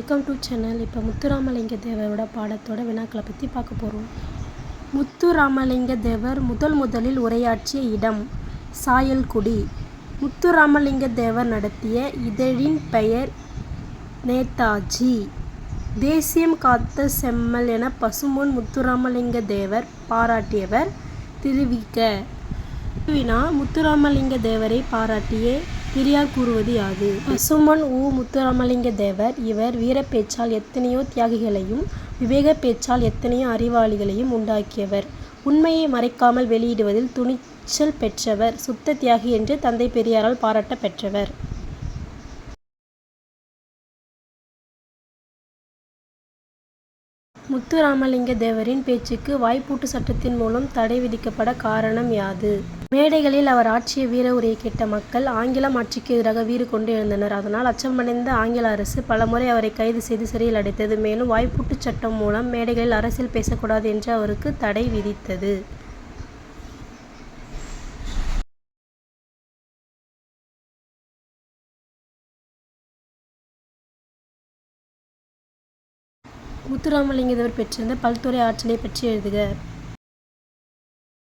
Welcome to channel இப்போ முத்துராமலிங்க தேவரோட பாடத்தோட வினாக்களை பற்றி பார்க்க போகிறோம் முத்துராமலிங்க தேவர் முதல் முதலில் உரையாற்றிய இடம் சாயல்குடி. முத்துராமலிங்க தேவர் நடத்திய இதழின் பெயர் நேதாஜி. தேசியம் காத்த செம்மல் என பசுமொன் முத்துராமலிங்க தேவர் பாராட்டியவர் திருவிக. வினா முத்துராமலிங்க தேவரை பாராட்டியே பெரியார் கூறுவது யாது? பசுமன் உ முத்துராமலிங்க தேவர் இவர் வீரப்பேச்சால் எத்தனையோ தியாகிகளையும் விவேக பேச்சால் எத்தனையோ அறிவாளிகளையும் உண்டாக்கியவர். உண்மையை மறைக்காமல் வெளியிடுவதில் துணிச்சல் பெற்றவர். சுத்த தியாகி என்று தந்தை பெரியாரால் பாராட்ட பெற்றவர். முத்துராமலிங்க தேவரின் பேச்சுக்கு வாய்ப்பூட்டு சட்டத்தின் மூலம் தடை விதிக்கப்பட காரணம் யாது? மேடைகளில் அவர் ஆட்சிய வீர உரையை கேட்ட மக்கள் ஆங்கிலம் ஆட்சிக்கு எதிராக வீறு கொண்டு எழுந்தனர். அதனால் அச்சமடைந்த ஆங்கில அரசு பலமுறை அவரை கைது செய்து சிறையில் அடைத்தது. மேலும் வாய்ப்பூட்டு சட்டம் மூலம் மேடைகளில் அரசியல் பேசக்கூடாது என்று அவருக்கு தடை விதித்தது. முத்துராமலிங்க தேவர் பெற்றிருந்த பல்துறை ஆற்றலை பற்றி எழுதுக.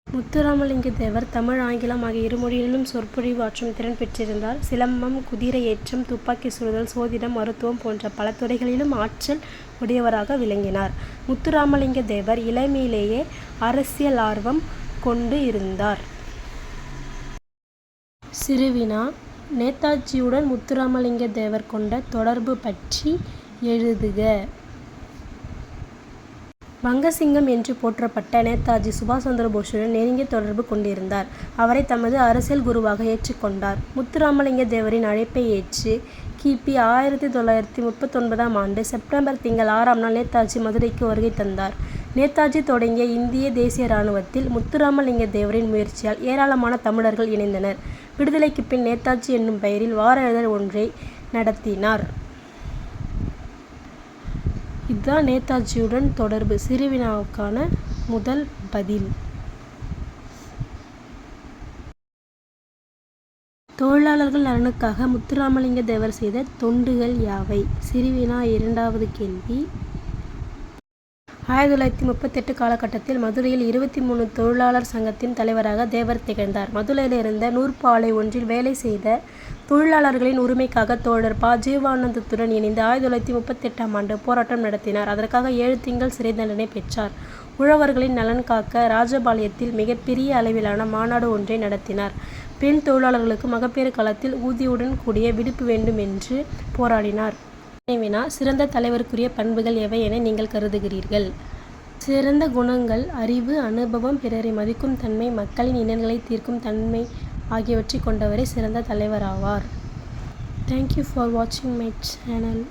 முத்துராமலிங்க தேவர் தமிழ் ஆங்கிலம் ஆகிய இரு மொழிகளிலும் சொற்பொழிவு ஆற்றும் திறன் பெற்றிருந்தார். சிலம்பம் குதிரை ஏற்றம் துப்பாக்கி சுடுதல் சோதிடம் மருத்துவம் போன்ற பல துறைகளிலும் ஆற்றல் உடையவராக விளங்கினார். முத்துராமலிங்க தேவர் இளமையிலேயே அரசியல் ஆர்வம் கொண்டு இருந்தார். சிறுவினா நேதாஜியுடன் முத்துராமலிங்க தேவர் கொண்ட தொடர்பு பற்றி எழுதுக. வங்கசிங்கம் என்று போற்றப்பட்ட நேதாஜி சுபாஷ் சந்திர போஸுடன் நெருங்கிய தொடர்பு கொண்டிருந்தார். அவரை தமது அரசியல் குருவாக ஏற்றுக்கொண்டார் முத்துராமலிங்க தேவரின் அழைப்பை ஏற்று கிபி ஆயிரத்தி தொள்ளாயிரத்தி முப்பத்தொன்பதாம் ஆண்டு செப்டம்பர் திங்கள் ஆறாம் நாள் நேதாஜி மதுரைக்கு வருகை தந்தார். நேதாஜி தொடங்கிய இந்திய தேசிய இராணுவத்தில் முத்துராமலிங்க தேவரின் முயற்சியால் ஏராளமான தமிழர்கள் இணைந்தனர். விடுதலைக்கு பின் நேதாஜி என்னும் பெயரில் வார இதழ் ஒன்றை நடத்தினார். இதுதான் நேதாஜியுடன் தொடர்பு. சிறுவினாவுக்கான முதல் பதில். தொழிலாளர்கள் நலனுக்காக முத்துராமலிங்க தேவர் செய்த தொண்டுகள் யாவை? சிறுவினா இரண்டாவது கேள்வி. ஆயிரத்தி தொள்ளாயிரத்தி முப்பத்தெட்டு காலகட்டத்தில் மதுரையில் இருபத்தி மூணு தொழிலாளர் சங்கத்தின் தலைவராக தேவர் திகழ்ந்தார். மதுரையில் இருந்த நூற்பாலை ஒன்றில் வேலை செய்த தொழிலாளர்களின் உரிமைக்காக தோழர் ப. ஜீவானந்தத்துடன் இணைந்து ஆயிரத்தி தொள்ளாயிரத்தி முப்பத்தெட்டாம் ஆண்டு போராட்டம் நடத்தினார். அதற்காக ஏழு திங்கள் சிறை தண்டனை பெற்றார். உழவர்களின் நலன் காக்க ராஜபாளையத்தில் மிகப்பெரிய அளவிலான மாநாடு ஒன்றை நடத்தினார். பெண் தொழிலாளர்களுக்கு மகப்பேறு காலத்தில் ஊதியுடன் கூடிய விடுப்பு வேண்டும் என்று போராடினார். வினா சிறந்த தலைவருக்குரிய பண்புகள் எவை என நீங்கள் கருதுகிறீர்கள்? சிறந்த குணங்கள் அறிவு அனுபவம் பிறரை மதிக்கும் தன்மை மக்களின் இன்னல்களை தீர்க்கும் தன்மை ஆகியவற்றை கொண்டவரே சிறந்த தலைவராவார். தேங்க்யூ ஃபார் வாட்சிங் மை சேனல்